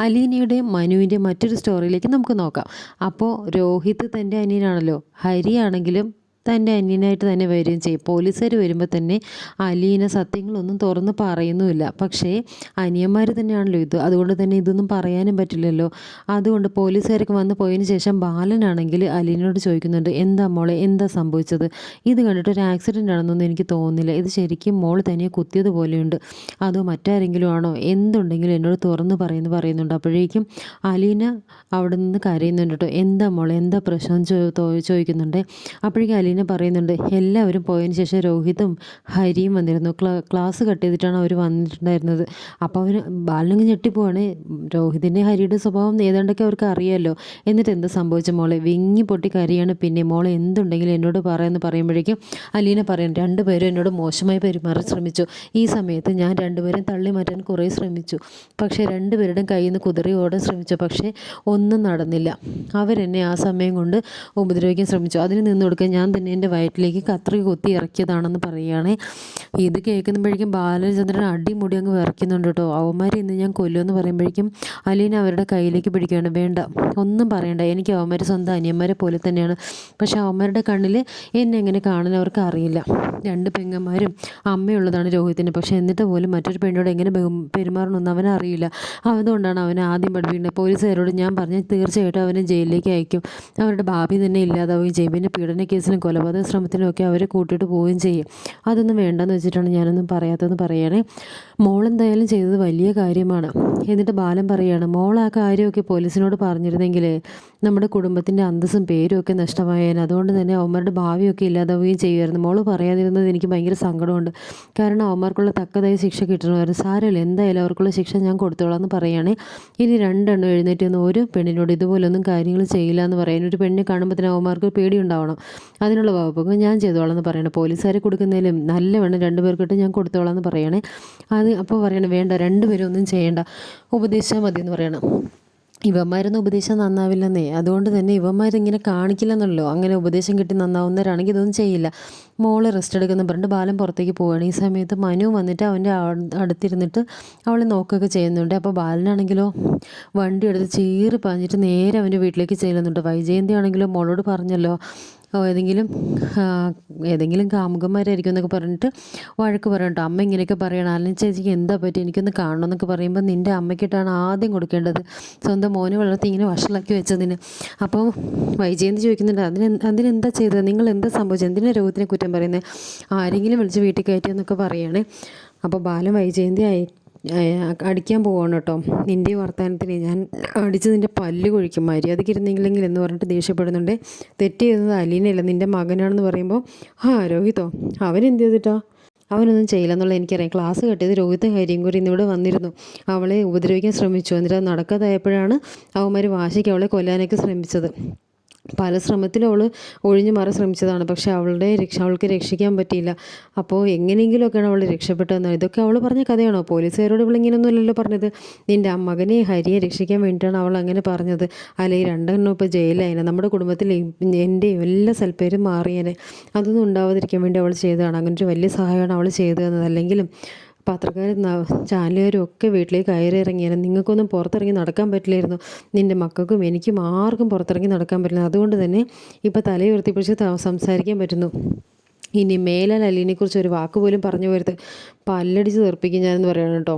അലീനയുടെയും മനുവിന്റെ മറ്റൊരു സ്റ്റോറിയിലേക്ക് നമുക്ക് നോക്കാം. അപ്പോൾ രോഹിത് തന്റെ അനിയനാണല്ലോ. ഹരിയാണെങ്കിലും തന്റെ അന്യനായിട്ട് തന്നെ വരികയും ചെയ്യും. പോലീസുകാർ വരുമ്പോൾ തന്നെ അലീന സത്യങ്ങളൊന്നും തുറന്ന് പറയുന്നുമില്ല. പക്ഷേ അനിയന്മാർ തന്നെയാണല്ലോ ഇത്. അതുകൊണ്ട് തന്നെ ഇതൊന്നും പറയാനും പറ്റില്ലല്ലോ. അതുകൊണ്ട് പോലീസുകാരൊക്കെ വന്ന് പോയതിന് ശേഷം ബാലനാണെങ്കിൽ അലീനോട് ചോദിക്കുന്നുണ്ട് എന്താ മോളെ എന്താ സംഭവിച്ചത്? ഇത് കണ്ടിട്ട് ഒരു ആക്സിഡന്റ് ആണെന്നൊന്നും എനിക്ക് തോന്നുന്നില്ല. ഇത് ശരിക്കും മോൾ തന്നെ കുത്തിയത് പോലെയുണ്ട് അതോ മറ്റാരെങ്കിലും ആണോ? എന്തുണ്ടെങ്കിലും എന്നോട് തുറന്ന് പറയുന്നു പറയുന്നുണ്ട്. അപ്പോഴേക്കും അലീന അവിടെ നിന്ന് കരയുന്നുണ്ട് കേട്ടോ. എന്താ മോളെ എന്താ പ്രശ്നം? ചോദിക്കുന്നുണ്ട്. അപ്പോഴേക്കും അലീന പറയുന്നുണ്ട് എല്ലാവരും പോയതിന് ശേഷം രോഹിതും ഹരിയും വന്നിരുന്നു. ക്ലാസ് കട്ട് ചെയ്തിട്ടാണ് അവർ വന്നിട്ടുണ്ടായിരുന്നത്. അപ്പോൾ അവർ ബാലനങ്ങ് ഞെട്ടിപ്പോവാണ്. രോഹിതിന്റെ ഹരിയുടെ സ്വഭാവം ഏതാണ്ടൊക്കെ അവർക്ക് അറിയാമല്ലോ എന്നിട്ട് എന്ത് സംഭവിച്ച മോളെ? വിങ്ങി പൊട്ടി കരിയാണ്. പിന്നെ മോളെ എന്തുണ്ടെങ്കിലും എന്നോട് പറയാമെന്ന് പറയുമ്പോഴേക്കും അലീന പറയും രണ്ടുപേരും എന്നോട് മോശമായി പെരുമാറാൻ ശ്രമിച്ചു. ഈ സമയത്ത് ഞാൻ രണ്ടുപേരും തള്ളി മാറ്റാൻ കുറേ ശ്രമിച്ചു. പക്ഷേ രണ്ടുപേരുടെയും കയ്യിൽ നിന്ന് കുതിറി ഓടാൻ ശ്രമിച്ചു. പക്ഷേ ഒന്നും നടന്നില്ല. അവരെന്നെ ആ സമയം കൊണ്ട് ഉപദ്രവിക്കാൻ ശ്രമിച്ചു. അതിന് നിന്ന് കൊടുക്കാൻ ഞാൻ തന്നെ എന്റെ വയറ്റിലേക്ക് കത്രി കൊത്തി ഇറക്കിയതാണെന്ന് പറയുകയാണേ. ഇത് കേൾക്കുമ്പോഴേക്കും ബാലചന്ദ്രൻ അടിമുടി അങ്ങ് വിറയ്ക്കുന്നുണ്ട് കേട്ടോ. അവന്മാരെ ഇന്ന് ഞാൻ കൊല്ലുമെന്ന് പറയുമ്പോഴേക്കും അലീന അവരുടെ കയ്യിലേക്ക് പിടിക്കുകയാണ്. വേണ്ട ഒന്നും പറയണ്ട. എനിക്ക് അവന്മാർ സ്വന്തം അനിയന്മാരെ പോലെ തന്നെയാണ്. പക്ഷെ അവന്മാരുടെ കണ്ണിൽ എന്നെ എങ്ങനെ കാണാൻ അവർക്ക് അറിയില്ല. രണ്ട് പെങ്ങന്മാരും അമ്മയുള്ളതാണ് രോഹിത്തിന് പക്ഷേ എന്നിട്ട് പോലും മറ്റൊരു പെണ്ണോട് എങ്ങനെ പെരുമാറണമെന്ന് അവനറിയില്ല അതുകൊണ്ടാണ് അവനെ ആദ്യം പഠിപ്പിക്കുന്നത്. പോലീസുകാരോട് ഞാൻ പറഞ്ഞാൽ തീർച്ചയായിട്ടും അവനെ ജയിലിലേക്ക് അയക്കും. അവരുടെ ഭാവി തന്നെ ഇല്ലാതാവുകയും ചെയ്യും. പിന്നെ പീഡന കേസിലും കൊലപാതക ശ്രമത്തിനുമൊക്കെ അവരെ കൂട്ടിയിട്ട് പോവുകയും ചെയ്യും. അതൊന്നും വേണ്ടെന്ന് വെച്ചിട്ടാണ് ഞാനൊന്നും പറയാത്തതെന്ന് പറയണേ. മോളെന്തായാലും ചെയ്തത് വലിയ കാര്യമാണ്. എന്നിട്ട് ബാലൻ പറയുകയാണ് മോൾ ആ കാര്യമൊക്കെ പോലീസിനോട് പറഞ്ഞിരുന്നെങ്കിൽ നമ്മുടെ കുടുംബത്തിന്റെ അന്തസ്സും പേരും ഒക്കെ നഷ്ടമായേനെ. അതുകൊണ്ട് തന്നെ അവന്മാരുടെ ഭാവിയൊക്കെ ഇല്ലാതാവുകയും ചെയ്യുമായിരുന്നു. മോൾ പറയാതിരുന്നത് എനിക്ക് ഭയങ്കര സങ്കടമുണ്ട്. കാരണം അവന്മാർക്കുള്ള തക്കതായ ശിക്ഷ കിട്ടണമായിരുന്നു. സാരമില്ല എന്തായാലും അവർക്കുള്ള ശിക്ഷ ഞാൻ കൊടുത്തോളാം എന്ന് പറയുകയാണെ ഇനി രണ്ടെണ്ണം എഴുന്നേറ്റ് ഒരു പെണ്ണിനോട് ഇതുപോലൊന്നും കാര്യങ്ങൾ ചെയ്യില്ല എന്ന് പറയാൻ ഒരു പെണ്ണിനെ കാണുമ്പോൾ തന്നെ അവന്മാർക്ക് പേടിയുണ്ടാവണം അതിനുള്ള വകുപ്പൊക്കെ ഞാൻ ചെയ്തോളാം എന്ന് പറയണേ. പോലീസുകാരെ കൊടുക്കുന്നതിലും നല്ല വേണം രണ്ട് പേർക്കിട്ട് ഞാൻ കൊടുത്തോളാം എന്ന് പറയണേ. അത് അപ്പോൾ പറയണേ വേണ്ട രണ്ടുപേരും ഒന്നും ചെയ്യേണ്ട. ഉപദേശിച്ചാൽ മതി എന്ന് പറയണം. ഇവന്മാരൊന്നും ഉപദേശം നന്നാവില്ലെന്നേ. അതുകൊണ്ട് തന്നെ ഇവന്മാരിങ്ങനെ കാണിക്കില്ലെന്നുള്ളൂ അങ്ങനെ ഉപദേശം കിട്ടി നന്നാവുന്നവരാണെങ്കിൽ ഇതൊന്നും ചെയ്യില്ല. മോൾ റെസ്റ്റ് എടുക്കുന്ന പറഞ്ഞിട്ട് ബാലൻ പുറത്തേക്ക് പോവുകയാണ് ഈ സമയത്ത് മനു വന്നിട്ട് അവന്റെ അടുത്തിരുന്നിട്ട് അവളെ നോക്കുകയൊക്കെ ചെയ്യുന്നുണ്ട്. അപ്പോൾ ബാലനാണെങ്കിലോ വണ്ടി എടുത്ത് ചീറി പാഞ്ഞിട്ട് നേരെ അവന്റെ വീട്ടിലേക്ക് ചെല്ലുന്നുണ്ട്. വൈജയന്തി ആണെങ്കിലോ മോളോട് പറഞ്ഞല്ലോ ഏതെങ്കിലും ഏതെങ്കിലും കാമുകന്മാരായിരിക്കും എന്നൊക്കെ പറഞ്ഞിട്ട് വഴക്ക് പറയട്ടോ അമ്മ ഇങ്ങനെയൊക്കെ പറയണം. അല്ലെങ്കിൽ ചേച്ചിക്ക് എന്താ പറ്റി? എനിക്കൊന്ന് കാണണം എന്നൊക്കെ പറയുമ്പോൾ നിന്റെ അമ്മയ്ക്കിട്ടാണ് ആദ്യം കൊടുക്കേണ്ടത്. സ്വന്തം മോനെ വളർത്തി ഇങ്ങനെ വഷളാക്കി വെച്ചതിന്. അപ്പോൾ വൈജയന്തി ചോദിക്കുന്നുണ്ട് അതിന് അതിനെന്താ ചെയ്തത്? നിങ്ങൾ എന്താ സംഭവിച്ചത്? എന്തിനാണ് രോഗത്തിനെ കുറ്റം പറയുന്നത് ആരെങ്കിലും വിളിച്ച് വീട്ടിൽ കയറ്റിയെന്നൊക്കെ പറയുകയാണ് അപ്പോൾ ബാലം വൈജയന്തി ആയി അടിക്കാൻ പോവാണ് കേട്ടോ. നിന്റെ വർത്തമാനത്തിന് ഞാൻ അടിച്ച് നിന്റെ പല്ല് കൊഴിക്കും. മര്യാദയ്ക്ക് ഇരുന്നെങ്കിലെങ്കിൽ എന്ന് പറഞ്ഞിട്ട് ദേഷ്യപ്പെടുന്നുണ്ട്. തെറ്റ് ചെയ്തത് അലീനയല്ല നിന്റെ മകനാണെന്ന് പറയുമ്പോൾ. ആ രോഹിതോ അവൻ എന്ത് ചെയ്തിട്ടാ? അവനൊന്നും ചെയ്യില്ല എന്നുള്ളത് എനിക്കറിയാം. ക്ലാസ് കെട്ടിയത് രോഹിത് കൂടി ഇന്നിവിടെ വന്നിരുന്നു. അവളെ ഉപദ്രവിക്കാൻ ശ്രമിച്ചു. എന്നിട്ട് നടക്കാതായപ്പോഴാണ് അവന്മാർ വാശിക്ക് അവളെ കൊല്ലാനൊക്കെ ശ്രമിച്ചത്. പല ശ്രമത്തിലും അവൾ ഒഴിഞ്ഞു മാറാൻ ശ്രമിച്ചതാണ്. പക്ഷേ അവളുടെ രക്ഷ അവൾക്ക് രക്ഷിക്കാൻ പറ്റിയില്ല. അപ്പോൾ എങ്ങനെയെങ്കിലുമൊക്കെയാണ് അവൾ രക്ഷപ്പെട്ടതെന്ന് ഇതൊക്കെ അവൾ പറഞ്ഞ കഥയാണോ? പോലീസുകാരോട് ഇവളിങ്ങനെയൊന്നുമല്ലല്ലോ പറഞ്ഞത്. നിന്റെ മകനെ ഹരിയെ രക്ഷിക്കാൻ വേണ്ടിയിട്ടാണ് അവൾ അങ്ങനെ പറഞ്ഞത്. അല്ലെങ്കിൽ രണ്ടെണ്ണം ഇപ്പോൾ ജയിലായനെ നമ്മുടെ കുടുംബത്തിൽ എന്റെ എല്ലാ സൽപ്പേരും മാറിയേനെ. അതൊന്നും ഉണ്ടാവാതിരിക്കാൻ വേണ്ടി അവൾ ചെയ്തതാണ്. അങ്ങനെ ഒരു വലിയ സഹായമാണ് അവൾ ചെയ്തതെന്നത്. അല്ലെങ്കിലും പത്രക്കാരും ചാനലുകാരും ഒക്കെ വീട്ടിലേക്ക് കയറി ഇറങ്ങിയാലും നിങ്ങൾക്കൊന്നും പുറത്തിറങ്ങി നടക്കാൻ പറ്റില്ലായിരുന്നു. നിന്റെ മക്കൾക്കും എനിക്കും ആർക്കും പുറത്തിറങ്ങി നടക്കാൻ പറ്റില്ല. അതുകൊണ്ട് തന്നെ ഇപ്പോൾ തലയുയർത്തിപ്പിടിച്ച് സംസാരിക്കാൻ പറ്റുന്നു. ഇനി മേലാൽ അലീനെക്കുറിച്ച് ഒരു വാക്ക് പോലും പറഞ്ഞു പോരുത്. പല്ലടിച്ച് തീർപ്പിക്കും ഞാനെന്ന് പറയണം കേട്ടോ.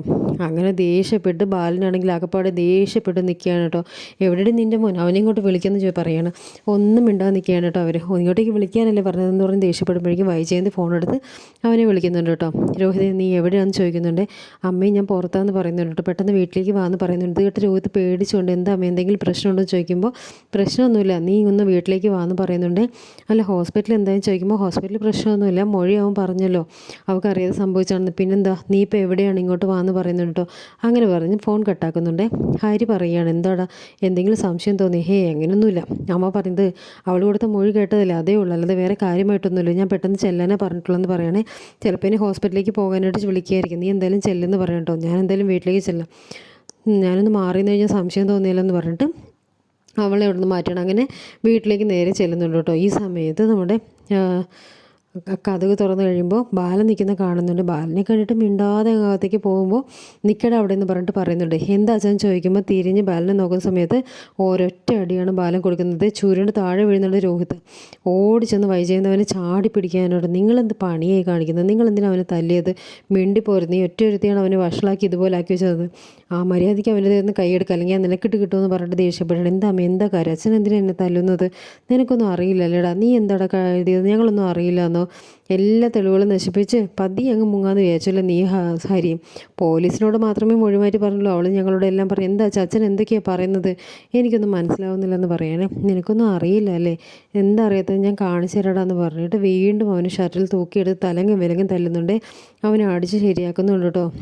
അങ്ങനെ ദേഷ്യപ്പെട്ട് ബാലനാണെങ്കിൽ ആകപ്പാടെ ദേഷ്യപ്പെട്ട് നിൽക്കുകയാണ് കേട്ടോ. എവിടെയും നിന്റെ മോൻ? അവനെ ഇങ്ങോട്ട് വിളിക്കുന്നു ചോദിച്ചു പറയാണ്. ഒന്നും മിണ്ടാതെ നിൽക്കുകയാണ് കേട്ടോ അവർ ഇങ്ങോട്ടേക്ക് വിളിക്കാനല്ലേ പറഞ്ഞതെന്ന് പറഞ്ഞ് ദേഷ്യപ്പെടുമ്പോഴേക്കും വൈജയന്തി ഫോൺ എടുത്ത് അവനെ വിളിക്കുന്നുണ്ട് കേട്ടോ. രോഹിത് നീ എവിടെയാണെന്ന് ചോദിക്കുന്നുണ്ട്. അമ്മയും ഞാൻ പുറത്താന്ന് പറയുന്നുണ്ട് കേട്ടോ. പെട്ടെന്ന് വീട്ടിലേക്ക് വാന്ന് പറയുന്നുണ്ട്. ഇത് കേട്ട് രോഹിത് പേടിച്ചുകൊണ്ട് എന്താ അമ്മ എന്തെങ്കിലും പ്രശ്നമുണ്ടോ? ചോദിക്കുമ്പോൾ പ്രശ്നമൊന്നുമില്ല. നീ ഒന്ന് വീട്ടിലേക്ക് വാന്ന് പറയുന്നുണ്ട്. അല്ല ഹോസ്പിറ്റലിൽ എന്തായാലും ചോദിക്കുമ്പോൾ ഹോസ്പിറ്റലിൽ പ്രശ്നമൊന്നുമില്ല മൊഴി അവൻ പറഞ്ഞല്ലോ. അവൾക്കറിയാതെ സംഭവിച്ചാണെന്ന് പിന്നെന്താ നീ ഇപ്പോൾ എവിടെയാണ്? ഇങ്ങോട്ട് വാന്ന് പറയുന്നുണ്ട് കേട്ടോ. അങ്ങനെ പറഞ്ഞ് ഫോൺ കട്ടാക്കുന്നുണ്ട്. ഹരി പറയുകയാണ് എന്താടാ? എന്തെങ്കിലും സംശയം തോന്നി? ഹേ അങ്ങനെയൊന്നുമില്ല അമ്മ പറയുന്നത് അവൾ കൊടുത്ത മൊഴി കേട്ടതല്ലേ അതേ ഉള്ളൂ. അല്ലാതെ വേറെ കാര്യമായിട്ടൊന്നുമില്ല. ഞാൻ പെട്ടെന്ന് ചെല്ലാനേ പറഞ്ഞിട്ടുള്ളതെന്ന് പറയണേ. ചിലപ്പോൾ ഇനി ഹോസ്പിറ്റലിലേക്ക് പോകാനായിട്ട് വിളിക്കുകയായിരിക്കും നീ എന്തായാലും ചെല്ലെന്ന് പറയട്ടോ ഞാൻ എന്തായാലും വീട്ടിലേക്ക് ചെല്ലാം. ഞാനൊന്ന് മാറിയെന്ന് കഴിഞ്ഞാൽ സംശയം തോന്നിയില്ലെന്ന് പറഞ്ഞിട്ട് അവളെ അവിടെ നിന്ന് മാറ്റണം അങ്ങനെ വീട്ടിലേക്ക് നേരെ ചെല്ലുന്നുണ്ട് കേട്ടോ. ഈ സമയത്ത് നമ്മുടെ കഥക് തുറന്നു കഴിയുമ്പോൾ ബാലൻ നിൽക്കുന്ന കാണുന്നുണ്ട്. ബാലനെ കണ്ടിട്ട് മിണ്ടാതെ അകത്തേക്ക് പോകുമ്പോൾ നിൽക്കട അവിടെ എന്ന് പറഞ്ഞിട്ട് പറയുന്നുണ്ട്. എന്താ അച്ഛൻ? ചോദിക്കുമ്പോൾ തിരിഞ്ഞ് ബാലനെ നോക്കുന്ന സമയത്ത് ഒരൊറ്റ അടിയാണ് ബാലൻ കൊടുക്കുന്നത്. ചുരുണ്ട് താഴെ വീഴുന്നുണ്ട് രോഹിത്. ഓടി ചെന്ന് വൈജയന്തവനെ ചാടി പിടിക്കാനോട് നിങ്ങളെന്ത് പണിയായി കാണിക്കുന്നത്? നിങ്ങളെന്തിനാ അവനെ തല്ലിയത്? മിണ്ടിപ്പോരുത്. നീ ഒറ്റ ഒരുത്തിയാണ് അവനെ വഷളാക്കി ഇതുപോലെ ആക്കി വെച്ചത്. ആ മര്യാദയ്ക്ക് അവന്റെ നിന്ന് കൈയെടുക്കുക അല്ലെങ്കിൽ ആ നിനക്കിട്ട് കിട്ടുമെന്ന് പറഞ്ഞിട്ട് ദേഷ്യപ്പെടണം എന്താ എന്താ കാര്യം? അച്ഛൻ എന്തിനാ എന്നെ തല്ലുന്നത്? നിനക്കൊന്നും അറിയില്ലല്ലേടാ. നീ എന്താടാ എഴുതിയത്? ഞങ്ങളൊന്നും അറിയില്ല എന്നോ? എല്ലാ തെളിവുകളും നശിപ്പിച്ച് പതി അങ്ങ് മുങ്ങാന്ന് വിചാരിച്ചല്ലോ നീ ഹരിയും പോലീസിനോട് മാത്രമേ മൊഴിമാറ്റി പറഞ്ഞുള്ളൂ. അവൾ ഞങ്ങളോട് എല്ലാം പറയും. എന്താ ചച്ചൻ എന്തൊക്കെയാണ് പറയുന്നത്? എനിക്കൊന്നും മനസ്സിലാവുന്നില്ലെന്ന് പറയണേ. നിനക്കൊന്നും അറിയില്ല അല്ലേ? എന്താ അറിയാത്തത്? ഞാൻ കാണിച്ചു തരാടാന്ന് പറഞ്ഞിട്ട് വീണ്ടും അവന് ഷർട്ടിൽ തൂക്കിയെടുത്ത് തലങ്ങും വിലങ്ങും തല്ലുന്നുണ്ട്. അവനെ അടിച്ച് ശരിയാക്കുന്നുണ്ട് കേട്ടോ.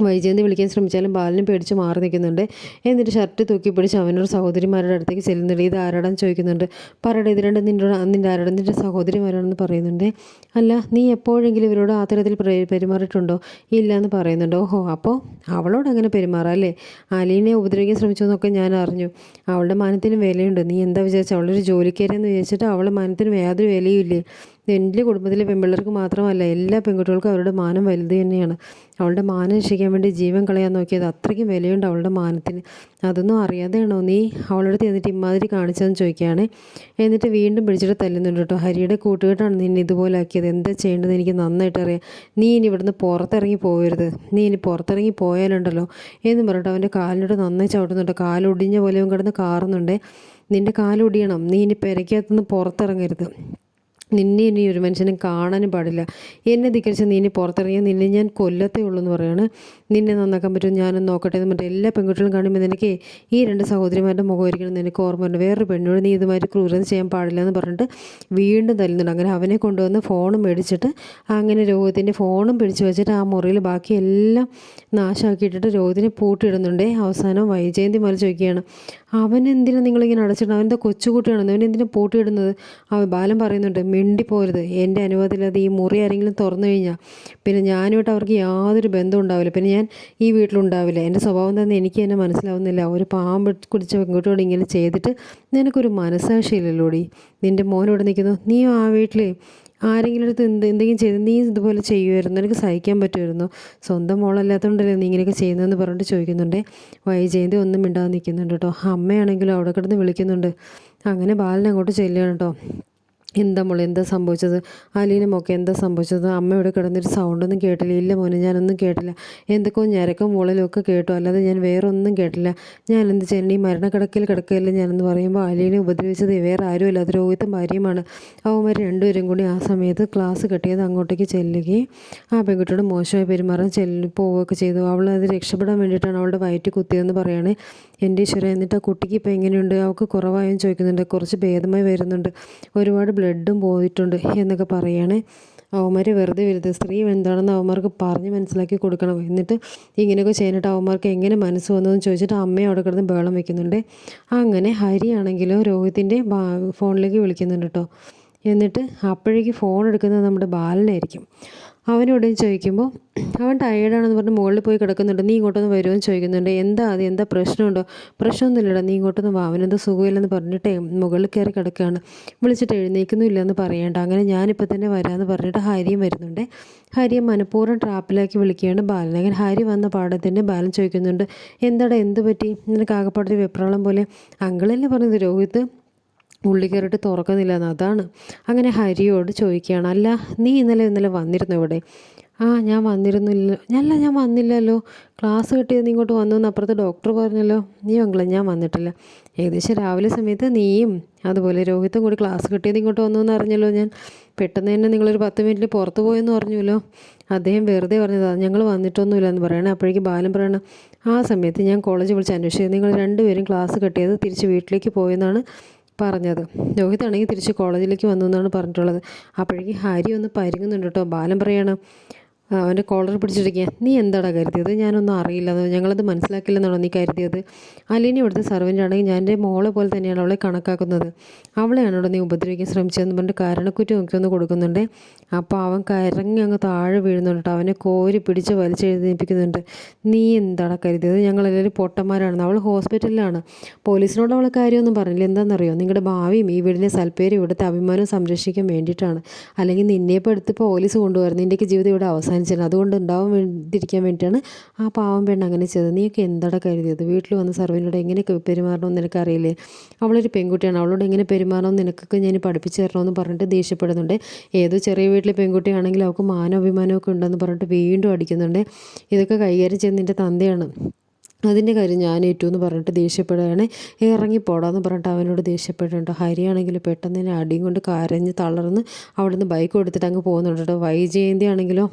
വൈജയന്തി വിളിക്കാൻ ശ്രമിച്ചാലും ബാലനും പേടിച്ച് മാറി നിൽക്കുന്നുണ്ട്. എന്നിട്ട് ഷർട്ട് തൂക്കി പിടിച്ച് അവനോട് സഹോദരിമാരുടെ അടുത്തേക്ക് ചെല്ലുന്നുണ്ട്. ഇത് ആരാടാന്ന് ചോദിക്കുന്നുണ്ട്. പറയട്ടെ ഇത് രണ്ട് നിന്റെ നിന്റെ ആരാടാൻ നിന്റെ സഹോദരിമാരാണെന്ന് പറയുന്നുണ്ട്. അല്ല നീ എപ്പോഴെങ്കിലും ഇവരോട് ആ തരത്തിൽ പ്രെ- പെരുമാറിയിട്ടുണ്ടോ? ഇല്ല എന്ന് പറയുന്നുണ്ട്. ഓഹോ അപ്പോൾ അവളോട് അങ്ങനെ പെരുമാറാം അല്ലേ? അലീനെ ഉപദ്രവിക്കാൻ ശ്രമിച്ചെന്നൊക്കെ ഞാൻ അറിഞ്ഞു. അവളുടെ മാനത്തിന് വിലയുണ്ട്. നീ എന്താ വിചാരിച്ചു? അവളൊരു ജോലിക്കാരെന്ന് വിചാരിച്ചിട്ട് അവളുടെ മാനത്തിന് യാതൊരു വിലയും ഇല്ലേ എന്റെ കുടുംബത്തിലെ പെൺപിള്ളേർക്ക് മാത്രമല്ല എല്ലാ പെൺകുട്ടികൾക്കും അവരുടെ മാനം വലുത് തന്നെയാണ്. അവളുടെ മാനം രക്ഷിക്കാൻ വേണ്ടി ജീവൻ കളയാൻ നോക്കിയത് അത്രയ്ക്കും വിലയുണ്ട് അവളുടെ മാനത്തിന്. അതൊന്നും അറിയാതെയാണോ നീ അവളടുത്ത് എന്നിട്ട് ഇമാതിരി കാണിച്ചതെന്ന് ചോദിക്കുകയാണ്. എന്നിട്ട് വീണ്ടും പിടിച്ചിട്ട് തല്ലുന്നുണ്ട് കേട്ടോ. ഹരിയുടെ കൂട്ടുകെട്ടാണ് നിന്നെ ഇതുപോലെ ആക്കിയത്. എന്താ ചെയ്യേണ്ടത് എനിക്ക് നന്നായിട്ട് അറിയാം. നീ ഇനി ഇവിടുന്ന് പുറത്തിറങ്ങി പോകരുത്. നീ ഇനി പുറത്തിറങ്ങി പോയാലുണ്ടല്ലോ എന്ന് പറഞ്ഞിട്ട് അവന്റെ കാലിനോട് നന്നായി ചവിട്ടുന്നുണ്ട്. കാലൊടിഞ്ഞ പോലെ കിടന്ന് കാറുന്നുണ്ട്. നിന്റെ കാലൊടിയണം നീ ഇനി പെരയ്ക്കകത്തുനിന്ന് പുറത്തിറങ്ങരുത്. നിന്നെ ഇനി ഒരു മനുഷ്യനും കാണാനും പാടില്ല. എന്നെ ധിക്കരിച്ച് നീ ഇനി നിന്നെ ഞാൻ കൊല്ലത്തേ ഉള്ളൂ എന്ന് പറയാണ്. നിന്നെ നന്നാക്കാൻ പറ്റും ഞാനൊന്ന് നോക്കട്ടെ എന്ന് പറഞ്ഞിട്ട് എല്ലാ പെൺകുട്ടികളും കാണുമ്പോൾ നിനക്ക് ഈ രണ്ട് സഹോദരിമാരുടെ മുഖമായിരിക്കണം എന്ന് എനിക്ക് ഓർമ്മ ഉണ്ട് വേറൊരു പെണ്ണോട് നീ ഇതുമാതിരി ക്രൂരം ചെയ്യാൻ പാടില്ല എന്ന് പറഞ്ഞിട്ട് വീണ്ടും തല്ലുന്നുണ്ട്. അങ്ങനെ അവനെ കൊണ്ടുവന്ന് ഫോണും മേടിച്ചിട്ട് അങ്ങനെ രോഗത്തിന്റെ ഫോണും പിടിച്ച് വെച്ചിട്ട് ആ മുറിയിൽ ബാക്കി എല്ലാം നാശമാക്കിയിട്ടിട്ട് രോഗത്തിനെ പൂട്ടിയിടുന്നുണ്ട്. അവസാനം വൈജയന്തി മല ചോദിക്കുകയാണ് അവൻ എന്തിനാണ് നിങ്ങളിങ്ങനെ അടച്ചിടുന്നത്? അവന്റെ കൊച്ചുകുട്ടിയാണെന്ന്? അവൻ എന്തിനാണ് പൂട്ടിയിടുന്നത്? അവൻ ബാലൻ പറയുന്നുണ്ട് മിണ്ടിപ്പോരുത്. എന്റെ അനുവാദമില്ലാതെ ഈ മുറി ആരെങ്കിലും തുറന്നു കഴിഞ്ഞാൽ പിന്നെ ഞാനുമായിട്ട് അവർക്ക് യാതൊരു ബന്ധം ഉണ്ടാവില്ല. പിന്നെ ഞാൻ ഈ വീട്ടിലുണ്ടാവില്ല. എന്റെ സ്വഭാവം തന്നെ എനിക്ക് തന്നെ മനസ്സിലാവുന്നില്ല. ഒരു പാമ്പ് കുടിച്ച പെൺകുട്ടിയോട് ഇങ്ങനെ ചെയ്തിട്ട് നിനക്കൊരു മനസ്സാക്ഷിയില്ലല്ലോടി. നിന്റെ മോനോട് നിൽക്കുന്നു നീ ആ വീട്ടിൽ ആരെങ്കിലും അടുത്ത് എന്ത് എന്തെങ്കിലും ചെയ്ത് നീ ഇതുപോലെ ചെയ്യുമായിരുന്നു എനിക്ക് സഹിക്കാൻ പറ്റുമായിരുന്നു സ്വന്തം മോളല്ലാത്തതുകൊണ്ടല്ലേ നീ ഇങ്ങനെയൊക്കെ ചെയ്യുന്നതെന്ന് പറഞ്ഞിട്ട് ചോദിക്കുന്നുണ്ട്. വൈജയന്തി ഒന്നും മിണ്ടാതെ നിൽക്കുന്നുണ്ട് കേട്ടോ. അമ്മയാണെങ്കിലും അവിടെ കിടന്ന് വിളിക്കുന്നുണ്ട്. അങ്ങനെ ബാലൻ അങ്ങോട്ട് ചെല്ലുകയാണ് കേട്ടോ. എന്താ മോളെ എന്താ സംഭവിച്ചത്? അലീന മോക്കെ എന്താ സംഭവിച്ചത്? അമ്മ ഇവിടെ കിടന്നൊരു സൗണ്ടൊന്നും കേട്ടില്ല. ഇല്ല മോനെ ഞാനൊന്നും കേട്ടില്ല. എന്തൊക്കെയോ ഞരക്കം മുളലും ഒക്കെ കേട്ടു. അല്ലാതെ ഞാൻ വേറെ ഒന്നും കേട്ടില്ല. ഞാൻ എന്ത് ചെയ്യണം? ഈ മരണക്കിടക്കയിൽ കിടക്കുകയല്ല ഞാനെന്ന് പറയുമ്പോൾ അലീനെ ഉപദ്രവിച്ചത് വേറെ ആരുമല്ല. അത് രോഹിത്തും ഭാര്യയുമാണ് അവന്മാർ രണ്ടുപേരും കൂടി ആ സമയത്ത് ക്ലാസ് കെട്ടിയത് അങ്ങോട്ടേക്ക് ചെല്ലുകയും ആ പെൺകുട്ടിയോട് മോശമായി പെരുമാറാൻ ചെല്ലി പോവുകയൊക്കെ ചെയ്തു. അവൾ അത് രക്ഷപ്പെടാൻ വേണ്ടിയിട്ടാണ് അവളുടെ വയറ്റ് കുത്തിയതെന്ന് പറയുകയാണ് എന്റെ ഈശ്വര എന്നിട്ട് ആ കുട്ടിക്ക് ഇപ്പോൾ എങ്ങനെയുണ്ട്? അവൾക്ക് കുറവായെന്ന് ചോദിക്കുന്നുണ്ട്. കുറച്ച് ഭേദമായി വരുന്നുണ്ട്. ഒരുപാട് ബ്ലഡും പോയിട്ടുണ്ട് എന്നൊക്കെ പറയുകയാണെ അവന്മാർ വെറുതെ വരുത് സ്ത്രീ എന്താണെന്ന് അവന്മാർക്ക് പറഞ്ഞ് മനസ്സിലാക്കി കൊടുക്കണം. എന്നിട്ട് ഇങ്ങനെയൊക്കെ ചെയ്യാനായിട്ട് അവന്മാർക്ക് എങ്ങനെ മനസ്സ് വന്നതെന്ന് ചോദിച്ചിട്ട് അമ്മയെ അവിടെ കിടന്ന് ബേളം വെക്കുന്നുണ്ട്. അങ്ങനെ ഹരിയാണെങ്കിലോ രോഹിത്തിന്റെ ഫോണിലേക്ക് വിളിക്കുന്നുണ്ട് കേട്ടോ എന്നിട്ട് അപ്പോഴേക്ക് ഫോൺ എടുക്കുന്നത് നമ്മുടെ ബാലനായിരിക്കും. അവനോട് ചോദിക്കുമ്പോൾ അവൻ ടയേർഡാണെന്ന് പറഞ്ഞ് മുകളിൽ പോയി കിടക്കുന്നുണ്ട്. നീ ഇങ്ങോട്ടൊന്ന് വരുമെന്ന് ചോദിക്കുന്നുണ്ട്. എന്താ അത്? എന്താ പ്രശ്നമുണ്ടോ? പ്രശ്നമൊന്നുമില്ലടാ. നീ ഇങ്ങോട്ടൊന്ന് വാ. അവനെന്തോ സുഖമില്ലെന്ന് പറഞ്ഞിട്ടേ മുകളിൽ കയറി കിടക്കുകയാണ്. വിളിച്ചിട്ട് എഴുന്നേക്കുന്നില്ല എന്ന് പറയണ്ട. അങ്ങനെ ഞാനിപ്പോൾ തന്നെ വരാമെന്ന് പറഞ്ഞിട്ട് ഹരിയും വരുന്നുണ്ട്. ഹരിയെ മനഃപൂർവം ട്രാപ്പിലാക്കി വിളിക്കുകയാണ് ബാലൻ അങ്ങനെ ഹരി വന്ന പാടത്തിന്റെ ബാലൻ ചോദിക്കുന്നുണ്ട് എന്താടാ? എന്ത് പറ്റി? നിനക്ക് ആകപ്പാടൊരു വെപ്രാളം പോലെ അങ്കിളല്ലേ പറഞ്ഞത്? രോഹിത് ഉള്ളി കയറിയിട്ട് തുറക്കുന്നില്ല എന്ന് അതാണ്. അങ്ങനെ ഹരിയോട് ചോദിക്കുകയാണ് അല്ല നീ ഇന്നലെ ഇന്നലെ വന്നിരുന്നു ഇവിടെ? ആ ഞാൻ വന്നിരുന്നില്ല ഞല്ല ഞാൻ വന്നില്ലല്ലോ. ക്ലാസ് കിട്ടിയത് ഇങ്ങോട്ട് വന്നു എന്ന് അപ്പുറത്ത് ഡോക്ടർ പറഞ്ഞല്ലോ. നീ മംഗള ഞാൻ വന്നിട്ടില്ല. ഏകദേശം രാവിലെ സമയത്ത് നീയും അതുപോലെ രോഹിത്തും കൂടി ക്ലാസ് കിട്ടിയത് ഇങ്ങോട്ട് വന്നു എന്ന് അറിഞ്ഞല്ലോ ഞാൻ. പെട്ടെന്ന് തന്നെ നിങ്ങളൊരു പത്ത് മിനിറ്റിൽ പുറത്ത് പോയെന്ന് പറഞ്ഞല്ലോ അദ്ദേഹം വെറുതെ പറഞ്ഞതാണ് ഞങ്ങൾ വന്നിട്ടൊന്നുമില്ല എന്ന് പറയണേ. അപ്പോഴേക്കും ബാലം പറയണം ആ സമയത്ത് ഞാൻ കോളേജ് വിളിച്ച് അന്വേഷിച്ചത് നിങ്ങൾ രണ്ടുപേരും ക്ലാസ് കെട്ടിയത് തിരിച്ച് വീട്ടിലേക്ക് പോയെന്നാണ്. പറഞ്ഞത്. രോഹിത് ആണെങ്കിൽ തിരിച്ച് കോളേജിലേക്ക് വന്നു എന്നാണ് പറഞ്ഞിട്ടുള്ളത്. അപ്പോഴേക്കും ഹാരി ഒന്ന് പരുങ്ങുന്നുണ്ട് കേട്ടോ. ബാലൻ പറയണം അവന്റെ കോളർ പിടിച്ചിരിക്കുക നീ എന്താടാ കരുതിയത്? ഞാനൊന്നും അറിയില്ല. ഞങ്ങളത് മനസ്സിലാക്കില്ലെന്നാണോ നീ കരുതിയത്? അലീനി ഇവിടുത്തെ സർവന്റ് ആണെങ്കിൽ ഞാൻ എന്റെ മോളെ പോലെ തന്നെയാണ് അവളെ കണക്കാക്കുന്നത്. അവളെയാണോ നീ ഉപദ്രവിക്കാൻ ശ്രമിച്ചതെന്ന് പറഞ്ഞിട്ട് കാരണക്കുറ്റി നോക്കിയൊന്ന് കൊടുക്കുന്നുണ്ട്. അപ്പോൾ അവൻ കരങ്ങി അങ്ങ് താഴെ വീഴുന്നുണ്ട് അവനെ കോരി പിടിച്ച് വലിച്ചെഴുന്നേൽപ്പിക്കുന്നുണ്ട്. നീ എന്താടാ കരുതിയത്? ഞങ്ങളെല്ലാവരും പൊട്ടന്മാരാണ് അവൾ ഹോസ്പിറ്റലിലാണ്. പോലീസിനോട് അവളെ കാര്യമൊന്നും പറഞ്ഞില്ല. എന്താണെന്നറിയോ? നിങ്ങളുടെ ഭാവിയും ഈ വീടിന്റെ സൽപ്പേരും ഇവിടുത്തെ അഭിമാനം സംരക്ഷിക്കാൻ വേണ്ടിയിട്ടാണ്. അല്ലെങ്കിൽ നിന്നെ ഇപ്പോൾ എടുത്ത് പോലീസ് കൊണ്ടുവരുന്നത് നിന്റെയൊക്കെ ജീവിതം ഇവിടെ അവസാനിച്ചിരുന്നു അതുകൊണ്ട് ഉണ്ടാവാൻ വേണ്ടിയിരിക്കാൻ വേണ്ടിയിട്ടാണ് ആ പാവം പെണ്ണ് അങ്ങനെ ചെയ്തത്. നീയൊക്കെ എന്താടാ കരുതിയത്? വീട്ടിൽ വന്ന സർവനോട് എങ്ങനെയൊക്കെ പെരുമാറണമെന്ന് നിനക്കറിയില്ലേ? അവളൊരു പെൺകുട്ടിയാണ്. അവളോട് എങ്ങനെ പെരുമാറണമെന്ന് നിനക്കൊക്കെ ഞാൻ പഠിപ്പിച്ചു തരണമെന്ന് പറഞ്ഞിട്ട് ദേഷ്യപ്പെടുന്നുണ്ട്. ഏതോ ചെറിയ വീട്ടിലെ പെൺകുട്ടിയാണെങ്കിൽ അവൾക്ക് മാനവിമാനമൊക്കെ ഉണ്ടെന്ന് പറഞ്ഞിട്ട് വീണ്ടും അടിക്കുന്നുണ്ട്. ഇതൊക്കെ കൈകാര്യം ചെയ്യുന്ന നിന്റെ തന്തയാണ്. അതിന്റെ കാര്യം ഞാൻ ഏറ്റു എന്ന് പറഞ്ഞിട്ട് ദേഷ്യപ്പെടുകയാണ്. ഇറങ്ങിപ്പോടാന്ന് പറഞ്ഞിട്ട് അവനോട് ദേഷ്യപ്പെടുന്നുണ്ട്. ഹരിയാണെങ്കിൽ പെട്ടെന്ന് തന്നെ അടിയും കൊണ്ട് കരഞ്ഞ് തളർന്ന് അവിടുന്ന് ബൈക്ക് എടുത്തിട്ട് അങ്ങ് പോകുന്നുണ്ട് കേട്ടോ വൈജയന്തി ആണെങ്കിലോ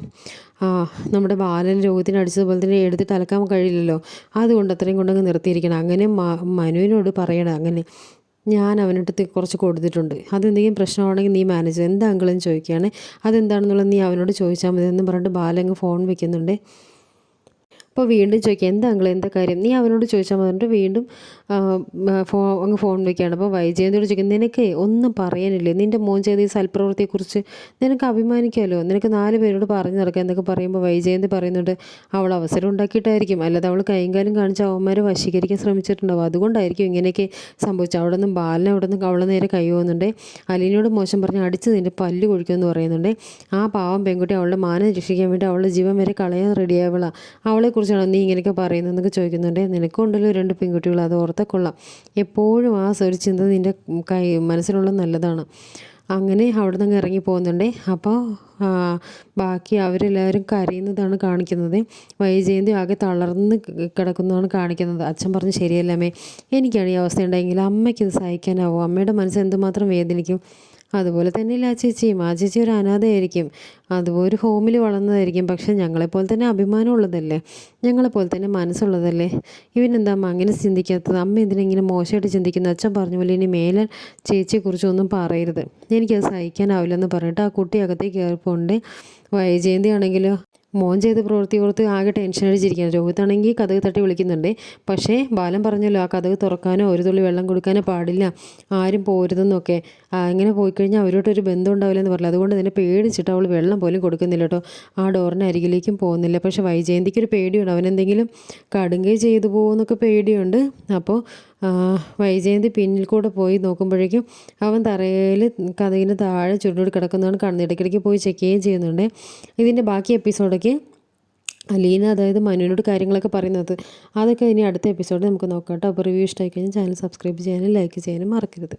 നമ്മുടെ ബാലൻ രോഗത്തിന് അടിച്ചതുപോലെ തന്നെ എടുത്തിട്ട് അലക്കാൻ കഴിയില്ലല്ലോ. അതുകൊണ്ട് അത്രയും കൊണ്ടങ്ങ് നിർത്തിയിരിക്കണം. അങ്ങനെ മനുവിനോട് പറയണം. അങ്ങനെ ഞാൻ അവനടുത്ത് കുറച്ച് കൊടുത്തിട്ടുണ്ട്. അതെന്തെങ്കിലും പ്രശ്നമാണെങ്കിൽ നീ മാനേജർ എന്താണെങ്കിലും ചോദിക്കുകയാണ്? അതെന്താണെന്നുള്ളത് നീ അവനോട് ചോദിച്ചാൽ മതി എന്ന് പറഞ്ഞിട്ട് ബാലങ്ങ് ഫോൺ വെക്കുന്നുണ്ട്. അപ്പോൾ വീണ്ടും ചോദിക്കുക എന്താ അങ്കിൾ എന്താ കാര്യം? നീ അവനോട് ചോദിച്ചാൽ മതി. വീണ്ടും ഫോ അങ്ങ് ഫോൺ വയ്ക്കുകയാണ് അപ്പോൾ വൈജയന്തിയോട് ചോദിക്കും നിനക്ക് ഒന്നും പറയാനില്ലേ? നിന്റെ മോൻ ചെയ്ത ഈ സൽപ്രവൃത്തിയെക്കുറിച്ച് നിനക്ക് അഭിമാനിക്കാമല്ലോ നിനക്ക് നാല് പേരോട് പറഞ്ഞു നടക്കുക എന്നൊക്കെ പറയുമ്പോൾ വൈജയന്തി പറയുന്നുണ്ട് അവൾ അവസരം ഉണ്ടാക്കിയിട്ടായിരിക്കും. അല്ലാതെ അവൾ കൈകാലം കാണിച്ച് അവന്മാരെ വശീകരിക്കാൻ ശ്രമിച്ചിട്ടുണ്ടാവും. അതുകൊണ്ടായിരിക്കും ഇങ്ങനെയൊക്കെ സംഭവിച്ചത്. അവിടെ നിന്നും ബാലിനെ അവിടെ നിന്ന് അവളെ നേരെ കൈ പോകുന്നുണ്ട്. മോശം പറഞ്ഞ് അടിച്ച് നിന്റെ പല്ല് കൊഴിക്കുമെന്ന് പറയുന്നുണ്ട്. ആ പാവം പെൺകുട്ടി അവളുടെ മാനം രക്ഷിക്കാൻ വേണ്ടി അവളുടെ ജീവൻ വരെ കളയാൻ റെഡിയായവളാണ് അവളെക്കുറിച്ചാണ് കുറിച്ചാണോ നീ ഇങ്ങനെയൊക്കെ പറയുന്നതെന്നൊക്കെ ചോദിക്കുന്നുണ്ട്. നിനക്കുണ്ടല്ലോ രണ്ട് പെൺകുട്ടികൾ. അത് ഓർത്തെ കൊള്ളാം. എപ്പോഴും ആ ഒരു ചിന്ത നിന്റെ കൈ മനസ്സിലുള്ള നല്ലതാണ്. അങ്ങനെ അവിടെ നിന്ന് ഇറങ്ങി പോകുന്നുണ്ട്. അപ്പോൾ ബാക്കി അവരെല്ലാവരും കരയുന്നതാണ് കാണിക്കുന്നത്. വൈജയന്തി ആകെ തളർന്ന് കിടക്കുന്നതാണ് കാണിക്കുന്നത്. അച്ഛൻ പറഞ്ഞ് ശരിയല്ലമ്മേ എനിക്കാണ് ഈ അവസ്ഥ ഉണ്ടെങ്കിൽ അമ്മയ്ക്ക് ഇത് സഹിക്കാനാവും? അമ്മയുടെ മനസ്സ് എന്തുമാത്രം വേദനിക്കും? അതുപോലെ തന്നെയല്ല ആ ചേച്ചിയും? ആ ചേച്ചി ഒരു അനാഥയായിരിക്കും. അതുപോലെ ഒരു ഹോമിൽ വളർന്നതായിരിക്കും. പക്ഷെ ഞങ്ങളെപ്പോലെ തന്നെ അഭിമാനമുള്ളതല്ലേ? ഞങ്ങളെപ്പോലെ തന്നെ മനസ്സുള്ളതല്ലേ? ഇവനെന്താ അങ്ങനെ ചിന്തിക്കാത്തത്? അമ്മ എന്തിനെങ്ങനെ മോശമായിട്ട് ചിന്തിക്കുന്നത്? അച്ഛൻ പറഞ്ഞ പോലെ ഇനി മേലെ ചേച്ചിയെക്കുറിച്ചൊന്നും പറയരുത്. എനിക്കത് സഹിക്കാനാവില്ലെന്ന് പറഞ്ഞിട്ട് ആ കുട്ടി അകത്തേക്ക് കയറിപ്പോണ്ട് വൈജയന്തി ആണെങ്കിലോ മോൻ ചെയ്ത പ്രവൃത്തി ഓർത്ത് ആകെ ടെൻഷൻ അടിച്ചിരിക്കുകയാണ്. രോഹിത്താണെങ്കിൽ കഥക് തട്ടി വിളിക്കുന്നുണ്ട്. പക്ഷേ ബാലൻ പറഞ്ഞല്ലോ ആ കഥക് തുറക്കാനോ ഒരു തുള്ളി വെള്ളം കൊടുക്കാനോ പാടില്ല. ആരും പോരുതെന്നൊക്കെ. അങ്ങനെ പോയി കഴിഞ്ഞാൽ അവരോട്ടൊരു ബന്ധം ഉണ്ടാവില്ല എന്ന് പറഞ്ഞു അതുകൊണ്ട് തന്നെ പേടിച്ചിട്ട് അവൾ വെള്ളം പോലും കൊടുക്കുന്നില്ല കേട്ടോ. ആ ഡോറിന് അരികിലേക്കും പോകുന്നില്ല. പക്ഷേ വൈജയന്തിക്ക് ഒരു പേടിയുണ്ട്. അവനെന്തെങ്കിലും കടുങ്കൈ ചെയ്തു പോകുമെന്നൊക്കെ പേടിയുണ്ട്. അപ്പോൾ വൈജയന്തി പിന്നിൽ കൂടെ പോയി നോക്കുമ്പോഴേക്കും അവൻ തറയിൽ കഥകിന് താഴെ ചുരുണ്ടോട് കിടക്കുന്നതാണ് കാണുന്നത് ഇടയ്ക്കിടയ്ക്ക് പോയി ചെക്ക് ചെയ്യുകയും ചെയ്യുന്നുണ്ട്. ഇതിന്റെ ബാക്കി എപ്പിസോഡൊക്കെ അലീന അതായത് മനുവിനോട് കാര്യങ്ങളൊക്കെ പറയുന്നത്. അതൊക്കെ ഇനി അടുത്ത എപ്പിസോഡിൽ നമുക്ക് നോക്കാം കേട്ടോ. അപ്പോൾ റിവ്യൂ ഇഷ്ടമായി കഴിഞ്ഞാൽ ചാനൽ സബ്സ്ക്രൈബ് ചെയ്യാനും ലൈക്ക് ചെയ്യാനും മറക്കരുത്.